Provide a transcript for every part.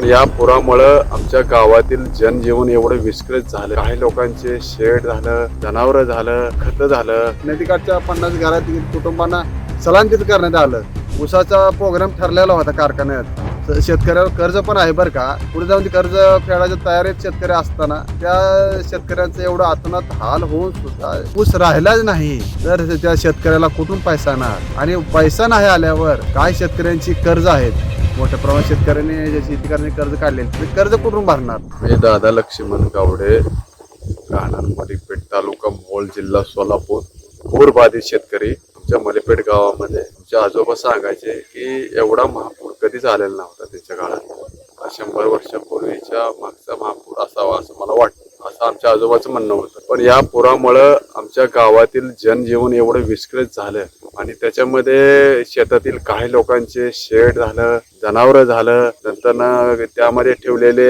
पण या पुरामुळं आमच्या गावातील जनजीवन एवढं विस्कळीत झालं. काही लोकांचे शेड झालं जनावर झालं खत झालं. नदीकाठच्या पन्नास घरातील कुटुंबांना स्थलांतरित करण्यात आलं. ऊसाचा प्रोग्राम ठरलेला होता कारखान्यात. शेतकऱ्यावर कर्ज पण आहे बरं का. पुढे जाऊन ते कर्ज फेडायच्या तयारीत शेतकरी असताना त्या शेतकऱ्यांचं एवढं आतनात हाल होऊन सुद्धा ऊस राहिलाच नाही. तर त्या शेतकऱ्याला कुठून पैसा येणार? आणि पैसा नाही आल्यावर काय शेतकऱ्यांची कर्ज आहेत? मोठ्या प्रमाणात शेतकऱ्याने जे शेती कर्ज काढले ते कर्ज कुठून भरणार? मी दादा लक्ष्मण गावडे राहणार मलिकपेठ तालुका मोहोळ जिल्हा सोलापूर. पूर बाधित शेतकरी आमच्या मलिपेठ गावामध्ये. आमच्या आजोबा सांगायचे की एवढा महापूर कधीच आलेला नव्हता त्याच्या काळात. शंभर वर्षापूर्वीच्या मागचा महापूर असावा असं मला वाटतं. असं आमच्या आजोबाचं म्हणणं होतं. पण या पुरामुळं आमच्या गावातील जनजीवन एवढं विस्कळीत झालं आणि त्याच्यामध्ये शेतातील काही लोकांचे शेड झालं जनावरं झालं नंतर त्यामध्ये ठेवलेले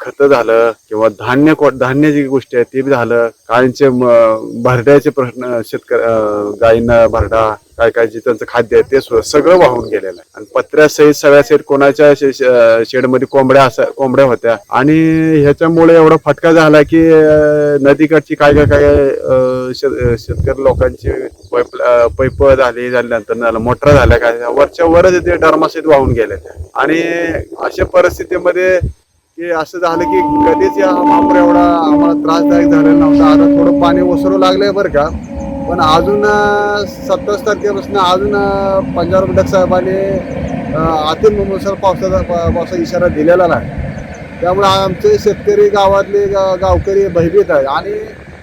खत झालं किंवा धान्य को- जी गोष्टी आहेत ते बी झालं काहींचे भरड्याचे प्रश्न शेतकरी गायींना भरडा काय काय जे त्यांचं खाद्य आहे ते सगळं वाहून गेलेलं आहे. आणि पत्र्यासहित सगळ्या सेट कोणाच्या शे- शेडमध्ये कोंबड्या असा कोंबड्या होत्या. आणि ह्याच्यामुळे एवढा फटका झाला की नदीकडची काय काय काय शे- शेतकरी लोकांची पैप पैप झाली झाल्यानंतर झालं मोटर झाल्या काय वरच्या वरच ते डरमाशीत वाहून गेले आणि अशा परिस्थितीमध्ये की असं झालं की कधीच या महापूर एवढा आम्हाला त्रासदायक झालेला नव्हता. आता थोडं पाणी ओसरू लागलंय बरं का. पण अजून सत्तावीस तारखेपासून अजून पंजाब घटक साहेबांनी अं, अति पावसाचा पावसाचा इशारा दिलेला नाही. त्यामुळे आमचे शेतकरी गावातले गा- गावकरी भयभीत आहे आणि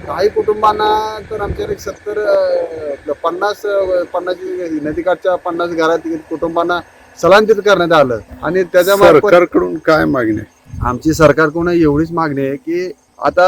काही कुटुंबांना तर आमच्या एक सत्तर पन्नास पन्नास नदीकाठच्या पन्नास घरात कुटुंबांना स्थलांतरित करण्यात आलं. आणि त्याच्या सरकारकडून काय मागणी? आहे? आमची सरकारकडून एवढीच मागणी आहे की आता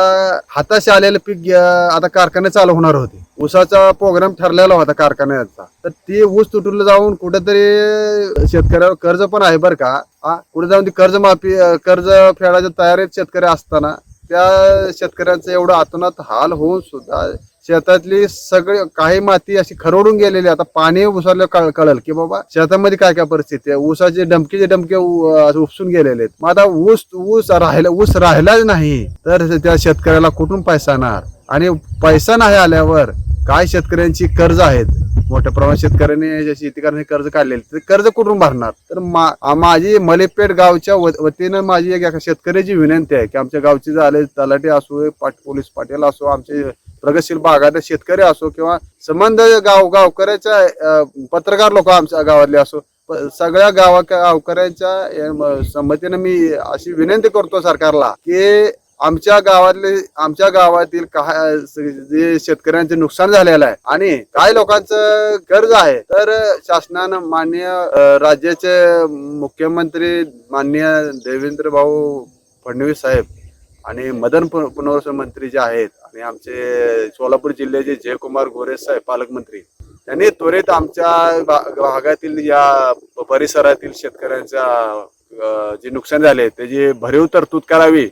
हाताशी आलेलं पीक घ्या- आता कारखाने चालू होणार होते. ऊसाचा प्रोग्राम ठरलेला होता कारखान्याचा. तर ते ऊस तुटून जाऊन कुठेतरी शेतकऱ्यावर कर्ज पण आहे बरं का. हा कुठे जाऊन ती कर्ज माफी कर्ज फेडायच्या तयारीत शेतकरी असताना त्या शेतकऱ्यांचं एवढं आतोनात हाल होऊन सुद्धा शेतातली सगळी काही माती अशी खरवडून गेलेली आता पाणी उसरलं कळ कळल की बाबा शेतामध्ये काय काय परिस्थिती आहे? ऊसाचे डमकीचे डमके उपसून गेलेले आहेत. मग आता ऊस ऊस राहिला ऊस राहिलाच नाही तर त्या शेतकऱ्याला कुठून पैसा येणार? आणि पैसा नाही आल्यावर काय शेतकऱ्यांची कर्ज आहेत? मोठ्या प्रमाणात शेतकऱ्यांनी जे कर्ज काढलेले ते कर्ज कुठून भरणार? तर मा- माझी मलेपेठ गावच्या व- वतीनं माझी एक एका शेतकऱ्याची विनंती आहे की आमच्या गावचे झाले तलाठी असो पाट पोलीस पाटील असो आमचे प्रगतशील भागात शेतकरी असो किंवा संबंध गाव गावकऱ्याच्या पत्रकार लोक आमच्या गावातले असो सगळ्या गावा गावकऱ्यांच्या संमतीने संमतीनं मी अशी विनंती करतो सरकारला की आमच्या गावातले आमच्या गावातील काय जे शेतकऱ्यांचे नुकसान झालेलं आहे आणि काही लोकांचं कर्ज आहे तर शासनानं मान्य राज्याचे मुख्यमंत्री मान्य देवेंद्र भाऊ फडणवीस साहेब आणि मदन पुनर्वसन मंत्री जे आहेत आणि आमचे सोलापूर जिल्ह्याचे जयकुमार गोरे साहेब पालकमंत्री त्यांनी त्वरित आमच्या भागातील या परिसरातील शेतकऱ्यांच्या जे नुकसान झाले त्याची भरीव तरतूद करावी.